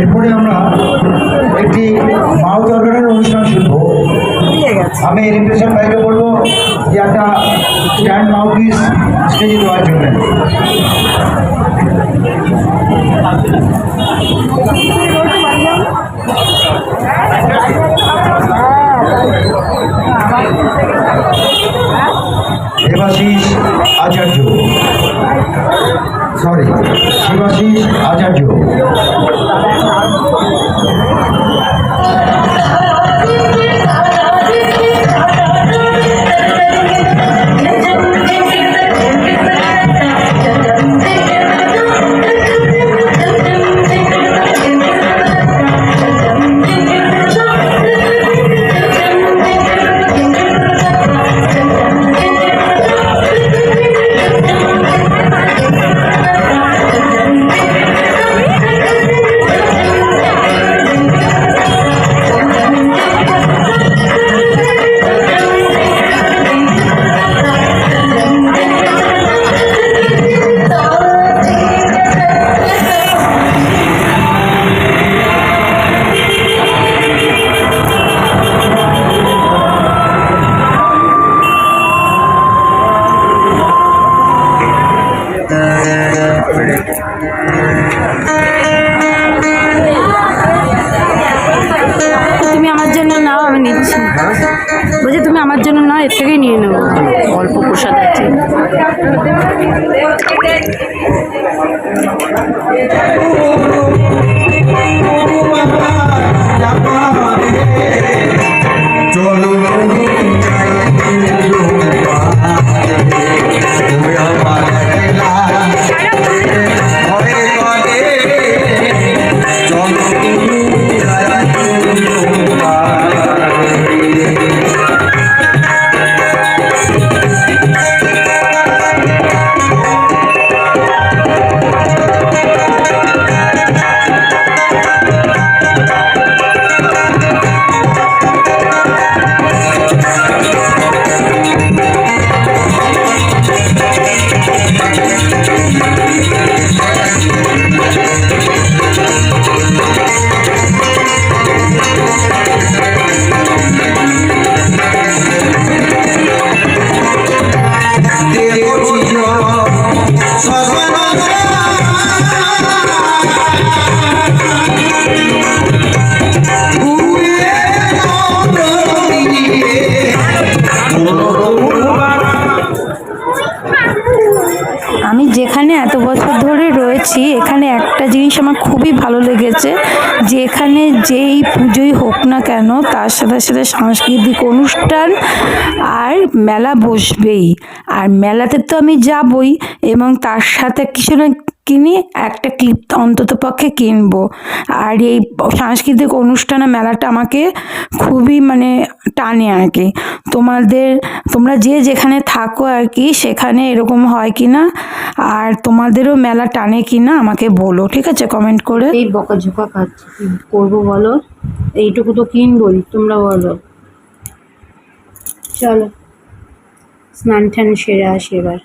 এরপরে আমরা একটি মাও দরকারের অনুষ্ঠান শুনব। আমি রিপ্রেশন বাইরে বলব যে একটা স্ট্যান্ড মাউথ পিস স্টেজে দেওয়ার জন্য। সরি শিবাশিস আচার্য। আমি নিচ্ছি বলছি তুমি আমার জন্য না এর থেকেই নিয়ে নেব। অল্প প্রসাদ আছে। আমি যেখানে এত বছর ধরে রয়েছি, এখানে একটা জিনিস আমার খুবই ভালো লেগেছে, যে এখানে যেই পুজোই হোক না কেন, তার সাথে সাথে সাংস্কৃতিক অনুষ্ঠান আর মেলা বসবেই। আর মেলাতে তো আমি যাবই, এবং তার সাথে কিছু না কিনি একটা ক্লিপ অন্তত পক্ষে কিনবো। আর এই সাংস্কৃতিক অনুষ্ঠানে মেলাটা আমাকে খুবই মানে টানে আর কি। তোমাদের, তোমরা যে যেখানে থাকো আর কি, সেখানে এরকম হয় কি না আর তোমাদেরও মেলা টানে কি না আমাকে বলো, ঠিক আছে? কমেন্ট করে। এই বকাঝোকা খাচ্ছি কি করব বলো? এইটুকু তো কিনবই, তোমরা বলো। চলো স্নান টান সেরে আসি এবার।